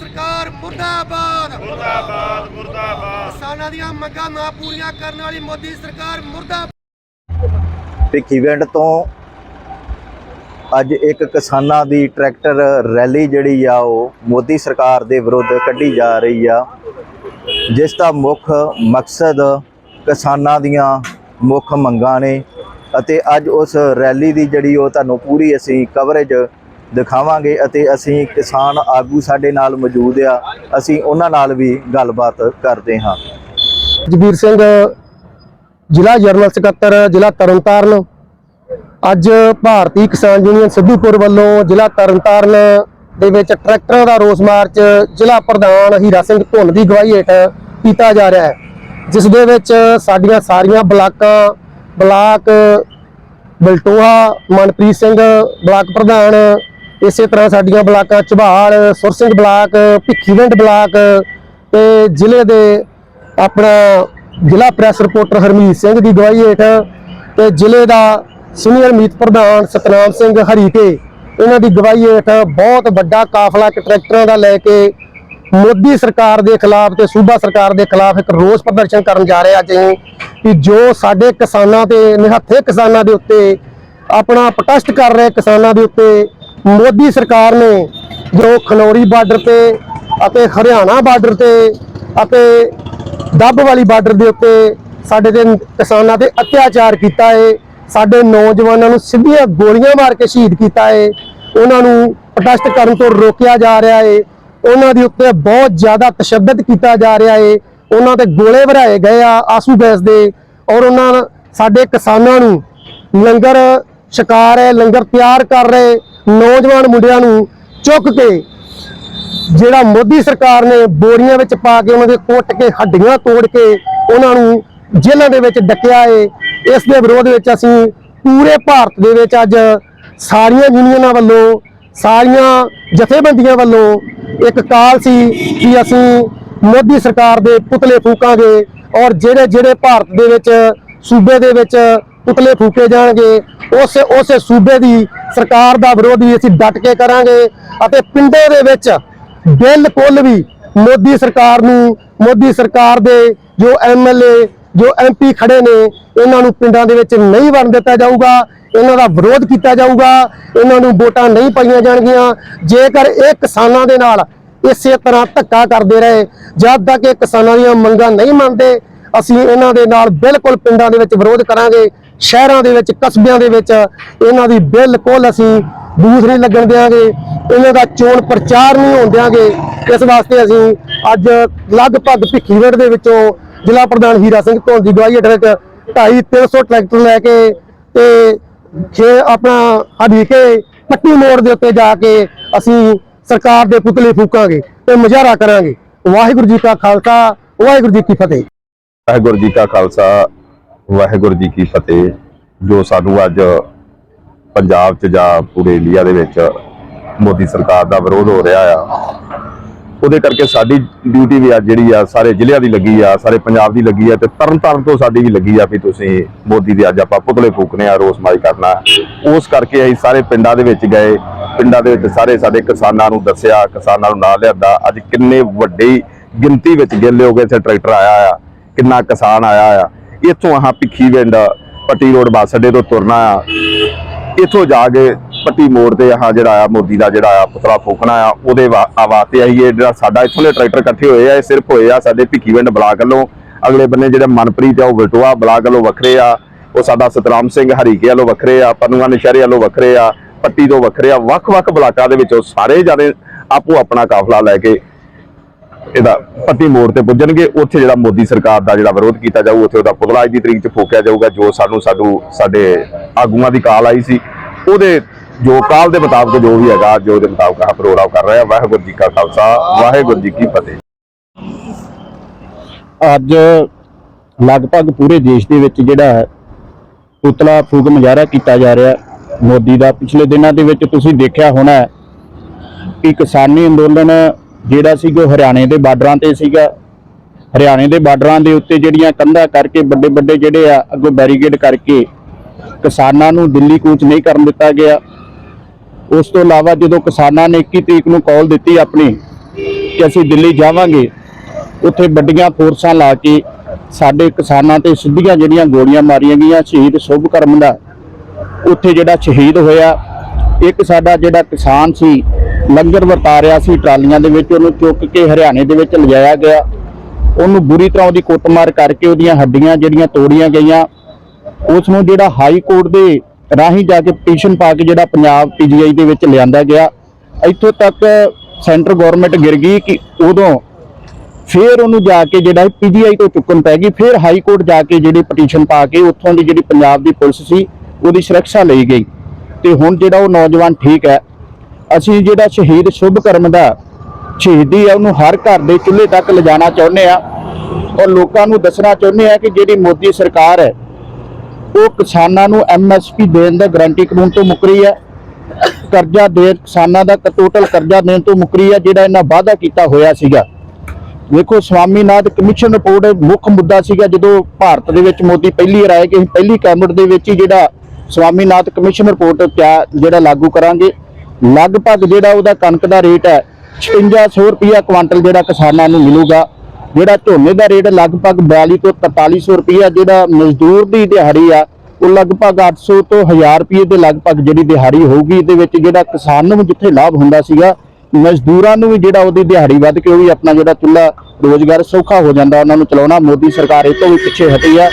ਸਰਕਾਰ ਮੁਰਦਾਬਾਦ। ਮੁਰਦਾਬਾਦ ਮੁਰਦਾਬਾਦ। ਕਿਸਾਨਾਂ ਦੀਆਂ ਮੰਗਾਂ ਨਾ ਪੂਰੀਆਂ ਕਰਨ ਵਾਲੀ ਮੋਦੀ ਸਰਕਾਰ ਮੁਰਦਾਬਾਦ। ਭਿੱਖੀਵਿੰਡ ਤੋਂ ਅੱਜ ਇੱਕ ਕਿਸਾਨਾਂ ਦੀ ਟਰੈਕਟਰ ਰੈਲੀ ਜਿਹੜੀ ਆ ਉਹ ਮੋਦੀ ਸਰਕਾਰ ਦੇ ਵਿਰੁੱਧ ਕੱਢੀ ਜਾ ਰਹੀ ਆ ਜਿਸ ਦਾ ਮੁੱਖ ਮਕਸਦ ਕਿਸਾਨਾਂ ਦੀਆਂ ਮੁੱਖ ਮੰਗਾਂ ਨੇ ਅਤੇ ਅੱਜ ਉਸ ਰੈਲੀ ਦੀ ਜਿਹੜੀ ਉਹ ਤੁਹਾਨੂੰ ਪੂਰੀ ਅਸੀਂ ਕਵਰੇਜ ਦਿਖਾਵਾਂਗੇ ਅਤੇ ਅਸੀਂ ਕਿਸਾਨ ਆਗੂ ਸਾਡੇ ਨਾਲ ਮੌਜੂਦ ਆ। ਅਸੀਂ ਉਹਨਾਂ ਨਾਲ ਵੀ ਗੱਲਬਾਤ ਕਰਦੇ ਹਾਂ। ਜਗੀਰ ਸਿੰਘ, ਜ਼ਿਲ੍ਹਾ ਜਨਰਲ ਸਕੱਤਰ, ਜ਼ਿਲ੍ਹਾ ਤਰਨਤਾਰਨ। ਅੱਜ ਭਾਰਤੀ ਕਿਸਾਨ ਯੂਨੀਅਨ ਸਿੱਧੂਪੁਰ ਵੱਲੋਂ ਜ਼ਿਲ੍ਹਾ ਤਰਨਤਾਰਨ ਦੇ ਵਿੱਚ ਟਰੈਕਟਰਾਂ ਦਾ ਰੋਸ ਮਾਰਚ ਜ਼ਿਲ੍ਹਾ ਪ੍ਰਧਾਨ ਹੀਰਾ ਸਿੰਘ ਧੁੰਨ ਦੀ ਅਗਵਾਈ ਹੇਠ ਕੀਤਾ ਜਾ ਰਿਹਾ ਹੈ। ਜਿਸ ਦੇ ਵਿੱਚ ਸਾਡੀਆਂ ਸਾਰੀਆਂ ਬਲਾਕਾਂ, ਬਲਾਕ ਬਲਟੋਹਾ, ਮਨਪ੍ਰੀਤ ਸਿੰਘ, ਬਲਾਕ ਪ੍ਰਧਾਨ ਇਸੇ ਤਰ੍ਹਾਂ ਸਾਡੀਆਂ ਬਲਾਕਾਂ ਝਬਾਲ ਸੁਰਸਿੰਘ ਬਲਾਕ ਭਿੱਖੀਵਿੰਡ ਬਲਾਕ ਤੇ ਜ਼ਿਲ੍ਹੇ ਦੇ ਆਪਣਾ ਜ਼ਿਲ੍ਹਾ ਪ੍ਰੈਸ ਰਿਪੋਰਟਰ ਹਰਮੀਤ ਸਿੰਘ ਦੀ ਗਵਾਹੀ ਹੇਠ ਤੇ ਜ਼ਿਲ੍ਹੇ ਦਾ ਸੀਨੀਅਰ ਮੀਤ ਪ੍ਰਧਾਨ ਸਤਨਾਮ ਸਿੰਘ ਹਰੀਕੇ, ਇਹਨਾਂ ਦੀ ਗਵਾਹੀ ਹੇਠ ਬਹੁਤ ਵੱਡਾ ਕਾਫਲਾ ਇੱਕ ਟਰੈਕਟਰਾਂ ਦਾ ਲੈ ਕੇ ਮੋਦੀ ਸਰਕਾਰ ਦੇ ਖਿਲਾਫ ਤੇ ਸੂਬਾ ਸਰਕਾਰ ਦੇ ਖਿਲਾਫ ਇੱਕ ਰੋਸ ਪ੍ਰਦਰਸ਼ਨ ਕਰਨ ਜਾ ਰਹੇ ਅੱਜ ਅਸੀਂ ਕਿ ਜੋ ਸਾਡੇ ਕਿਸਾਨਾਂ ਤੇ, ਨਿਹੱਥੇ ਕਿਸਾਨਾਂ ਦੇ ਉੱਤੇ ਆਪਣਾ ਪ੍ਰੋਟੈਸਟ ਕਰ ਰਹੇ ਕਿਸਾਨਾਂ ਦੇ ਉੱਤੇ ਮੋਦੀ ਸਰਕਾਰ ਨੇ ਜੋ ਖਨੌਰੀ ਬਾਰਡਰ ਤੇ ਅਤੇ ਹਰਿਆਣਾ ਬਾਰਡਰ ਤੇ ਅਤੇ ਦੱਬ ਵਾਲੀ ਬਾਰਡਰ ਦੇ ਉੱਤੇ ਸਾਡੇ ਤੇ ਕਿਸਾਨਾਂ ਤੇ ਅਤਿਆਚਾਰ ਕੀਤਾ ਹੈ ਸਾਡੇ ਨੌਜਵਾਨਾਂ ਨੂੰ ਸਿੱਧੀਆਂ ਗੋਲੀਆਂ ਮਾਰ ਕੇ ਸ਼ਹੀਦ ਕੀਤਾ ਹੈ ਉਹਨਾਂ ਨੂੰ ਪ੍ਰੋਟੈਸਟ ਕਰਨ ਤੋਂ ਰੋਕਿਆ ਜਾ ਰਿਹਾ ਹੈ ਉਹਨਾਂ ਦੇ ਉੱਤੇ ਬਹੁਤ ਜ਼ਿਆਦਾ ਤਸ਼ੱਦਦ ਕੀਤਾ ਜਾ ਰਿਹਾ ਹੈ ਉਹਨਾਂ ਤੇ ਗੋਲੇ ਭਰਾਏ ਗਏ ਆ ਆਸੂ ਗੈਸ ਦੇ ਔਰ ਉਹਨਾਂ ਸਾਡੇ ਕਿਸਾਨਾਂ ਨੂੰ ਲੰਗਰ ਸ਼ਿਕਾਰ ਹੈ, ਲੰਗਰ ਤਿਆਰ ਕਰ ਰਹੇ ਨੌਜਵਾਨ ਮੁੰਡਿਆਂ ਨੂੰ ਚੁੱਕ ਕੇ ਜਿਹੜਾ ਮੋਦੀ ਸਰਕਾਰ ਨੇ ਬੋਰੀਆਂ ਵਿੱਚ ਪਾ ਕੇ ਉਹਨਾਂ ਦੇ ਕੁੱਟ ਕੇ ਹੱਡੀਆਂ ਤੋੜ ਕੇ ਉਹਨਾਂ ਨੂੰ ਜੇਲ੍ਹਾਂ ਦੇ ਵਿੱਚ ਡੱਕਿਆ ਏ। ਇਸ ਦੇ ਵਿਰੋਧ ਵਿੱਚ ਅਸੀਂ ਪੂਰੇ ਭਾਰਤ ਦੇ ਵਿੱਚ ਅੱਜ ਸਾਰੀਆਂ ਯੂਨੀਅਨਾਂ ਵੱਲੋਂ, ਸਾਰੀਆਂ ਜਥੇਬੰਦੀਆਂ ਵੱਲੋਂ ਇੱਕ ਕਾਲ ਸੀ ਕਿ ਅਸੀਂ ਮੋਦੀ ਸਰਕਾਰ ਦੇ ਪੁਤਲੇ ਫੂਕਾਂਗੇ ਔਰ ਜਿਹੜੇ ਜਿਹੜੇ ਭਾਰਤ ਦੇ ਵਿੱਚ ਸੂਬੇ ਦੇ ਵਿੱਚ ਪੁਤਲੇ ਫੂਕੇ ਜਾਣਗੇ, ਉਸੇ ਉਸੇ ਸੂਬੇ ਦੀ ਸਰਕਾਰ ਦਾ ਵਿਰੋਧ ਵੀ ਅਸੀਂ ਡਟ ਕੇ ਕਰਾਂਗੇ ਅਤੇ ਪਿੰਡਾਂ ਦੇ ਵਿੱਚ ਬਿਲਕੁਲ ਵੀ ਮੋਦੀ ਸਰਕਾਰ ਨੂੰ, ਮੋਦੀ ਸਰਕਾਰ ਦੇ ਜੋ ਐਮਐਲਏ ਜੋ ਐਮਪੀ ਖੜੇ ਨੇ, ਇਹਨਾਂ ਨੂੰ ਪਿੰਡਾਂ ਦੇ ਵਿੱਚ ਨਹੀਂ ਵੜਨ ਦਿੱਤਾ ਜਾਊਗਾ, ਇਹਨਾਂ ਦਾ ਵਿਰੋਧ ਕੀਤਾ ਜਾਊਗਾ, ਇਹਨਾਂ ਨੂੰ ਵੋਟਾਂ ਨਹੀਂ ਪਾਈਆਂ ਜਾਣਗੀਆਂ। ਜੇਕਰ ਇਹ ਕਿਸਾਨਾਂ ਦੇ ਨਾਲ ਇਸੇ ਤਰ੍ਹਾਂ ਧੱਕਾ ਕਰਦੇ ਰਹੇ, ਜਦ ਤੱਕ ਇਹ ਕਿਸਾਨਾਂ ਦੀਆਂ ਮੰਗਾਂ ਨਹੀਂ ਮੰਨਦੇ ਅਸੀਂ ਇਹਨਾਂ ਦੇ ਨਾਲ ਬਿਲਕੁਲ ਪਿੰਡਾਂ ਦੇ ਵਿੱਚ ਵਿਰੋਧ ਕਰਾਂਗੇ, ਸ਼ਹਿਰਾਂ ਦੇ ਵਿੱਚ, ਕਸਬਿਆਂ ਦੇ ਵਿੱਚ, ਇਹਨਾਂ ਦੀ ਬਿਲਕੁਲ ਅਸੀਂ ਬੂਥ ਨਹੀਂ ਲੱਗਣ ਦੇਵਾਂਗੇ ਇਹਨਾਂ ਦਾ ਚੋਣ ਪ੍ਰਚਾਰ ਨਹੀਂ ਹੋਣ ਦੇਵਾਂਗੇ ਇਸ ਵਾਸਤੇ ਅਸੀਂ ਅੱਜ ਲਗਭਗ ਭਿੱਖੀਵਿੰਡ ਦੇ ਵਿੱਚੋਂ ਜ਼ਿਲ੍ਹਾ ਪ੍ਰਧਾਨ ਹੀਰਾ ਸਿੰਘ ਧੌਣ ਦੀ ਗਵਾਹੀ ਹੇਠ ਵਿੱਚ 250 300 ਟਰੈਕਟਰ ਲੈ ਕੇ ਤੇ ਜੇ ਆਪਣਾ ਹਰੀਕੇ ਪੱਟੀ ਮੋੜ ਦੇ ਉੱਤੇ ਜਾ ਕੇ ਅਸੀਂ ਸਰਕਾਰ ਦੇ ਪੁਤਲੇ ਫੂਕਾਂਗੇ ਤੇ ਮੁਜ਼ਾਹਰਾ ਕਰਾਂਗੇ। ਵਾਹਿਗੁਰੂ ਜੀ ਕਾ ਖਾਲਸਾ, ਵਾਹਿਗੁਰੂ ਜੀ ਕੀ ਫਤਿਹ। ਵਾਹਿਗੁਰੂ ਜੀ ਕਾ ਖਾਲਸਾ, ਵਾਹਿਗੁਰੂ ਜੀ ਕੀ ਫਤਿਹ। ਜੋ ਸਾਨੂੰ ਅੱਜ ਪੰਜਾਬ 'ਚ ਜਾਂ ਪੂਰੇ ਇੰਡੀਆ ਦੇ ਵਿੱਚ ਮੋਦੀ ਸਰਕਾਰ ਦਾ ਵਿਰੋਧ ਹੋ ਰਿਹਾ ਆ, ਉਹਦੇ ਕਰਕੇ ਸਾਡੀ ਡਿਊਟੀ ਵੀ ਅੱਜ ਜਿਹੜੀ ਆ, ਸਾਰੇ ਜ਼ਿਲ੍ਹਿਆਂ ਦੀ ਲੱਗੀ ਆ, ਸਾਰੇ ਪੰਜਾਬ ਦੀ ਲੱਗੀ ਆ ਤੇ ਤਰਨ ਤਾਰਨ ਤੋਂ ਸਾਡੀ ਵੀ ਲੱਗੀ ਆ ਵੀ ਤੁਸੀਂ ਮੋਦੀ ਦੇ ਅੱਜ ਆਪਾਂ ਪੁਤਲੇ ਫੂਕਨੇ ਆ, ਰੋਸ ਰੋਸਮਾਈ ਕਰਨਾ। ਉਸ ਕਰਕੇ ਅਸੀਂ ਸਾਰੇ ਪਿੰਡਾਂ ਦੇ ਵਿੱਚ ਗਏ, ਪਿੰਡਾਂ ਦੇ ਵਿੱਚ ਸਾਰੇ ਸਾਡੇ ਕਿਸਾਨਾਂ ਨੂੰ ਦੱਸਿਆ, ਕਿਸਾਨਾਂ ਨੂੰ ਨਾਲ ਲਿਆਂਦਾ। ਅੱਜ ਕਿੰਨੇ ਵੱਡੀ ਗਿਣਤੀ ਵਿੱਚ ਗਿੱਲੇ ਹੋ ਗਏ ਇੱਥੇ ਟਰੈਕਟਰ ਆਇਆ ਆ। ਕਿੰਨਾ ਕਿਸਾਨ ਆਇਆ ਆ। ਇੱਥੋਂ ਆਹ ਭਿੱਖੀਵਿੰਡ ਪੱਟੀ ਰੋਡ ਬੱਸ ਅੱਡੇ ਤੋਂ ਤੁਰਨਾ ਆ। ਇੱਥੋਂ ਜਾ ਕੇ ਪੱਟੀ ਮੋੜ ਤੇ ਆਹ ਜਿਹੜਾ ਆ, ਮੋਦੀ ਦਾ ਜਿਹੜਾ ਆ ਪੁਤਲਾ ਫੂਕਣਾ ਆ, ਉਹਦੇ ਵਾ- ਆ ਵਾਸਤੇ ਆਈ ਇਹ ਜਿਹੜਾ ਸਾਡਾ ਇੱਥੋਂ ਦੇ ਟਰੈਕਟਰ ਇਕੱਠੇ ਹੋਏ ਆ, ਇਹ ਸਿਰਫ ਹੋਏ ਆ ਸਾਡੇ ਭਿੱਖੀ ਭਿੱਖੀਵਿੰਡ ਬਲਾਕ ਵੱਲੋਂ। ਅਗਲੇ ਬੰਨੇ ਜਿਹੜੇ ਮਨਪ੍ਰੀਤ ਆ, ਉਹ ਵਲਟੋਆ ਬਲਾਕ ਵੱਲੋਂ ਵੱਖਰੇ ਆ। ਉਹ ਸਾਡਾ ਸਤਰਾਮ ਸਿੰਘ ਹਰੀਕੇ ਵੱਲੋਂ ਵੱਖਰੇ ਆ, ਪਨੂਆ ਨਸ਼ਹਿਰੇ ਵੱਲੋਂ ਵੱਖਰੇ ਆ, ਪੱਟੀ ਤੋਂ ਵੱਖਰੇ ਆ। ਵੱਖ-ਵੱਖ ਬਲਾਕਾਂ ਦੇ ਵਿੱਚੋਂ ਸਾਰੇ ਜਾਣੇ ਆਪੋ ਆਪਣਾ ਕਾਫਲਾ ਲੈ ਕੇ ਇਹਦਾ ਪੱਟੀ ਮੋੜ ਤੇ ਪੁੱਜਣਗੇ। ਉੱਥੇ ਜਿਹੜਾ ਮੋਦੀ ਸਰਕਾਰ ਦਾ ਜਿਹੜਾ ਵਿਰੋਧ ਕੀਤਾ ਜਾਊ, ਉੱਥੇ ਉਹਦਾ ਪੁਤਲਾ ਅੱਜ ਦੀ ਤਰੀਕ 'ਚ ਫੂਕਿਆ ਜਾਊਗਾ, ਜੋ ਸਾਨੂੰ ਸਾਡੂ ਸਾਡੇ ਆਗੂਆਂ ਦੀ ਕਾਲ ਆਈ ਸੀ। ਉਹਦੇ ਜੋ ਕਾਲ ਦੇ ਮੁਤਾਬਕ ਜੋ ਵੀ ਹੈਗਾ, ਜੋ ਦੇ ਮੁਤਾਬਕ ਆ ਪ੍ਰੋਗਰਾਮ ਕਰ ਰਿਹਾ, ਵਾਹਿਗੁਰੂ ਜੀ ਕਾ ਖਾਲਸਾ, ਵਾਹਿਗੁਰੂ ਜੀ ਕੀ ਫਤਿਹ। ਅੱਜ ਲਗਭਗ ਪੂਰੇ ਦੇਸ਼ ਦੇ ਵਿੱਚ ਜਿਹੜਾ ਪੁਤਲਾ ਫੂਕ ਮੁਜ਼ਾਹਰਾ ਕੀਤਾ ਜਾ ਰਿਹਾ ਮੋਦੀ ਦਾ। ਪਿਛਲੇ ਦਿਨਾਂ ਦੇ ਵਿੱਚ ਤੁਸੀਂ ਦੇਖਿਆ ਹੋਣਾ ਕਿ ਕਿਸਾਨੀ ਅੰਦੋਲਨ ਜਿਹੜਾ ਸੀਗਾ ਉਹ ਹਰਿਆਣੇ ਦੇ ਬਾਰਡਰਾਂ ਤੇ ਸੀਗਾ। ਹਰਿਆਣੇ ਦੇ ਬਾਰਡਰਾਂ ਦੇ ਉੱਤੇ ਜਿਹੜੀਆਂ ਕੰਧਾਂ ਕਰਕੇ ਵੱਡੇ ਵੱਡੇ ਜਿਹੜੇ ਆ, ਅੱਗੋਂ ਬੈਰੀਕੇਡ ਕਰਕੇ ਕਿਸਾਨਾਂ ਨੂੰ ਦਿੱਲੀ ਕੂਚ ਨਹੀਂ ਕਰਨ ਦਿੱਤਾ ਗਿਆ। ਉਸ ਤੋਂ ਇਲਾਵਾ ਜਦੋਂ ਕਿਸਾਨਾਂ ਨੇ 21 ਤਰੀਕ ਨੂੰ ਕਾਲ ਦਿੱਤੀ ਆਪਣੀ ਕਿ ਅਸੀਂ ਦਿੱਲੀ ਜਾਵਾਂਗੇ, ਉੱਥੇ ਵੱਡੀਆਂ ਫੋਰਸਾਂ ਲਾ ਕੇ ਸਾਡੇ ਕਿਸਾਨਾਂ ਤੇ ਸਿੱਧੀਆਂ ਜਿਹੜੀਆਂ ਗੋਲੀਆਂ ਮਾਰੀਆਂ ਗਈਆਂ, ਸ਼ਹੀਦ ਸ਼ੁਭ ਕਰਮ ਦਾ, ਉੱਥੇ ਜਿਹੜਾ ਸ਼ਹੀਦ ਹੋਇਆ, ਇੱਕ ਸਾਡਾ ਜਿਹੜਾ ਕਿਸਾਨ ਸੀ ਲੰਗਰ ਵਰਤਾ ਰਿਹਾ ਸੀ, ਟਰਾਲੀਆਂ ਦੇ ਵਿੱਚ ਉਹਨੂੰ ਚੁੱਕ ਕੇ ਹਰਿਆਣੇ ਦੇ ਵਿੱਚ ਲਿਜਾਇਆ ਗਿਆ। ਉਹਨੂੰ ਬੁਰੀ ਤਰ੍ਹਾਂ ਉਹਦੀ ਕੁੱਟਮਾਰ ਕਰਕੇ ਉਹਦੀਆਂ ਹੱਡੀਆਂ ਜਿਹੜੀਆਂ ਤੋੜੀਆਂ ਗਈਆਂ ਉਸ ਨੂੰ ਜਿਹੜਾ ਹਾਈ ਕੋਰਟ ਦੇ ਰਾਹੀਂ ਜਾ ਕੇ ਪਟੀਸ਼ਨ ਪਾ ਕੇ ਜਿਹੜਾ ਪੰਜਾਬ ਪੀਜੀਆਈ ਦੇ ਵਿੱਚ ਲਿਆਂਦਾ ਗਿਆ। ਇੱਥੋਂ ਤੱਕ ਸੈਂਟਰ ਗਵਰਨਮੈਂਟ ਗਿਰ ਗਈ ਕਿ ਉਦੋਂ ਫਿਰ ਉਹਨੂੰ ਜਾ ਕੇ ਜਿਹੜਾ ਪੀਜੀਆਈ ਤੋਂ ਚੁੱਕਣ ਪੈ ਗਈ, ਫਿਰ ਹਾਈ ਕੋਰਟ ਜਾ ਕੇ ਜਿਹੜੀ ਪਟੀਸ਼ਨ ਪਾ ਕੇ ਉੱਥੋਂ ਦੀ ਜਿਹੜੀ ਪੰਜਾਬ ਦੀ ਪੁਲਿਸ ਸੀ, ਉਹਦੀ ਸੁਰੱਖਿਆ ਲਈ ਗਈ। ਤੇ ਹੁਣ ਜਿਹੜਾ ਉਹ ਨੌਜਵਾਨ ਠੀਕ ਹੈ ਅਸੀਂ ਜਿਹੜਾ ਸ਼ਹੀਦ ਸ਼ੁਭ ਕਰਮ ਦਾ ਸ਼ਹੀਦੀ ਆ, ਉਹਨੂੰ ਹਰ ਘਰ ਦੇ ਚੁੱਲ੍ਹੇ ਤੱਕ ਲਿਜਾਣਾ ਚਾਹੁੰਦੇ ਆ। ਔਰ ਲੋਕਾਂ ਨੂੰ ਦੱਸਣਾ ਚਾਹੁੰਦੇ ਆ ਕਿ ਜਿਹੜੀ ਮੋਦੀ ਸਰਕਾਰ ਹੈ, ਉਹ ਕਿਸਾਨਾਂ ਨੂੰ ਐਮਐਸਪੀ ਦੇਣ ਦਾ ਗਾਰੰਟੀ ਕਾਨੂੰਨ ਤੋਂ ਮੁਕਰੀ ਹੈ ਕਰਜ਼ਾ ਦੇ, ਕਿਸਾਨਾਂ ਦਾ ਟੋਟਲ ਕਰਜ਼ਾ ਦੇਣ ਤੋਂ ਮੁਕਰੀ ਹੈ ਜਿਹੜਾ ਇਹਨਾਂ ਵਾਅਦਾ ਕੀਤਾ ਹੋਇਆ ਸੀਗਾ। ਦੇਖੋ, ਸਵਾਮੀਨਾਥ ਕਮਿਸ਼ਨ ਰਿਪੋਰਟ ਮੁੱਖ ਮੁੱਦਾ ਸੀਗਾ, ਜਦੋਂ ਭਾਰਤ ਦੇ ਵਿੱਚ ਮੋਦੀ ਪਹਿਲੀ ਵਾਰ ਆਏ ਕਿ ਅਸੀਂ ਪਹਿਲੀ ਕੈਬਨਿਟ ਦੇ ਵਿੱਚ ਹੀ ਜਿਹੜਾ ਸਵਾਮੀਨਾਥ ਕਮਿਸ਼ਨ ਰਿਪੋਰਟ ਤਿਆ, ਜਿਹੜਾ ਲਾਗੂ ਕਰਾਂਗੇ। ਲਗਭਗ ਜਿਹੜਾ ਉਹਦਾ ਕਣਕ ਦਾ ਰੇਟ ਹੈ 5600 ਰੁਪਇਆ ਕੁਆਂਟਲ ਜਿਹੜਾ ਕਿਸਾਨਾਂ ਨੂੰ ਮਿਲੂਗਾ। ਜਿਹੜਾ ਝੋਨੇ ਦਾ ਰੇਟ ਲਗਭਗ 42 ਤੋਂ 4300 ਰੁਪਇਆ ਜਿਹੜਾ ਮਜ਼ਦੂਰ ਦੀ ਦਿਹਾੜੀ ਆ, ਉਹ ਲਗਭਗ 800 ਤੋਂ 1000 ਰੁਪਏ ਦੇ ਲਗਭਗ ਜਿਹੜੀ ਦਿਹਾੜੀ ਹੋਊਗੀ, ਇਹਦੇ ਵਿੱਚ ਜਿਹੜਾ ਕਿਸਾਨ ਨੂੰ ਜਿੱਥੇ ਲਾਭ ਹੁੰਦਾ ਸੀਗਾ, ਮਜ਼ਦੂਰਾਂ ਨੂੰ ਵੀ ਜਿਹੜਾ ਉਹਦੀ ਦਿਹਾੜੀ ਵੱਧ ਕੇ ਉਹ ਵੀ ਆਪਣਾ ਜਿਹੜਾ ਚੁੱਲ੍ਹਾ ਰੋਜ਼ਗਾਰ ਸੌਖਾ ਹੋ ਜਾਂਦਾ, ਉਹਨਾਂ ਨੂੰ ਚਲਾਉਣਾ। ਮੋਦੀ ਸਰਕਾਰ ਇਹ ਤੋਂ ਵੀ ਪਿੱਛੇ ਹਟੀ ਆ।